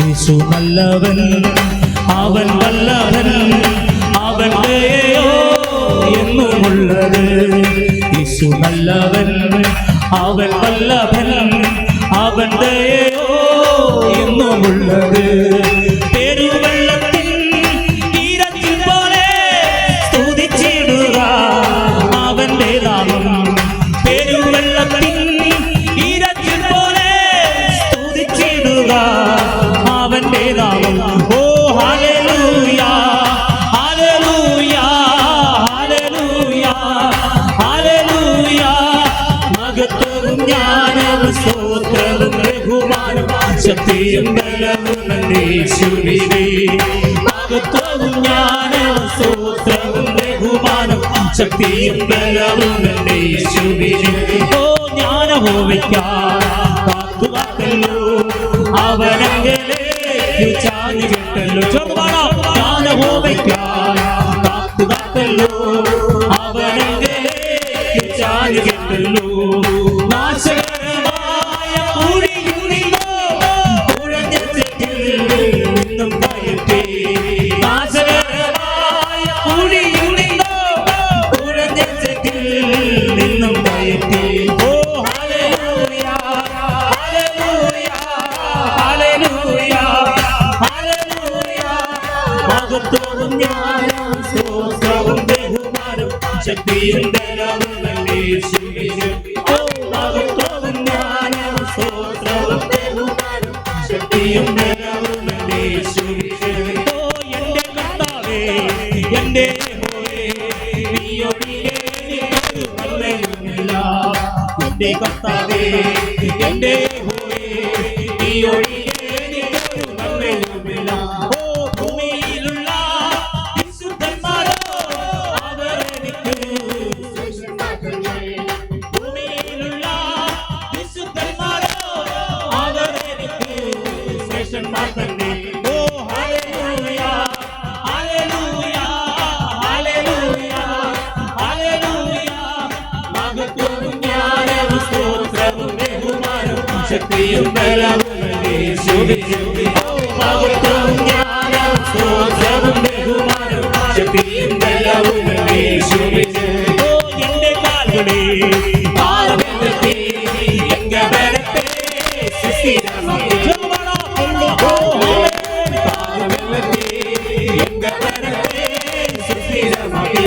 യേശു നല്ലവൻ അവൻ വല്ലവൻ അവന്റെയോ എന്നുമുള്ളത്. യേശു നല്ലവൻ അവൻ വല്ലവൻ അവന്റെയോ എന്നുമുള്ളത്. യേശുവിനെ മഹത്വവും ജ്ഞാനവും സ്തോത്രവും ബഹുമാനം ശക്തിയും ബലവും യേശുവിനെ. ഓ ജ്ഞാനമോ വയ്ക്കാത്തല്ലോ അവനങ്ങളെ ചാഞ്ഞു കിട്ടല്ലോ. ചെറുപാടാ ജ്ഞാനമോ വയ്ക്കാം എന്റെ കർത്താവേ എന്റെ ഹോയേ നീ ഒഴിയ സ്തുതിയും ബലവും സ്തുതിയും മഹത്വം ജ്ഞാനം സ്തോത്രവും ബഹുമാനം. ശക്തിയും ബലവും എന്റെ കാലുകളെ പാർവത്തെ എങ്ക ബലത്തെ പാർവത്തെ എങ്ക ബലത്തെ സുസ്ഥിരമാക്കി.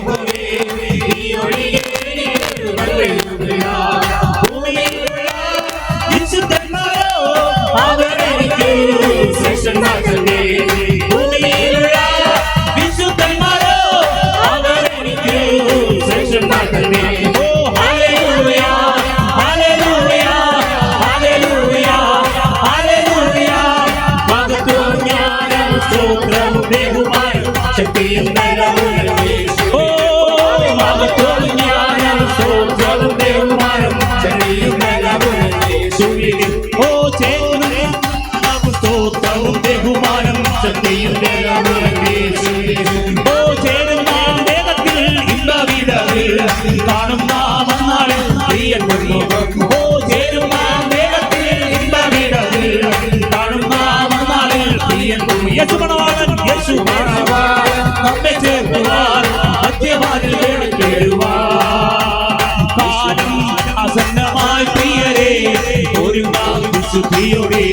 നബിയുടെ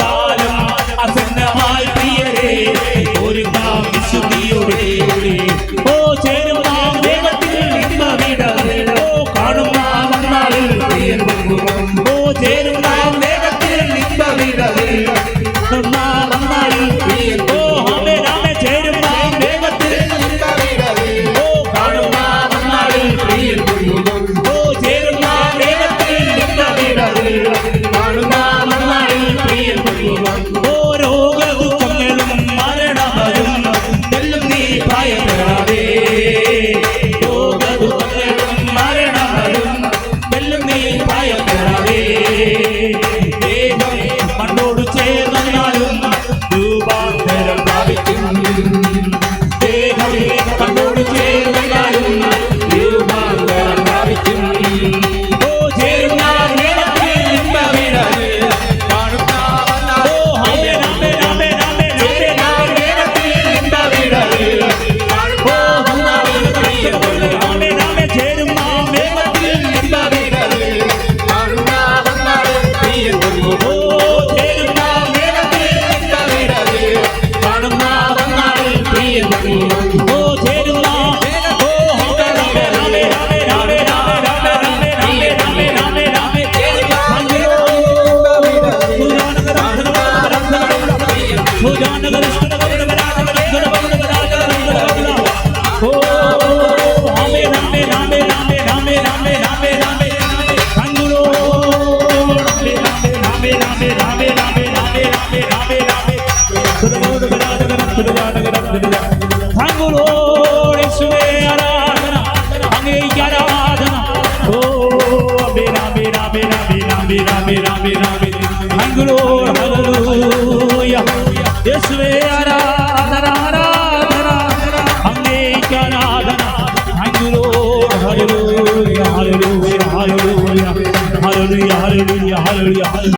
കാലം അസന്നമായി പ്രിയ न्याय करावे ഭംഗുളോടെ സുവേ ആരാധന അങ്ങേക്ക് ആരാധന ഓ രാമേ രാമേ രാമേ രാമേ രാമേ രാമേ രാമേ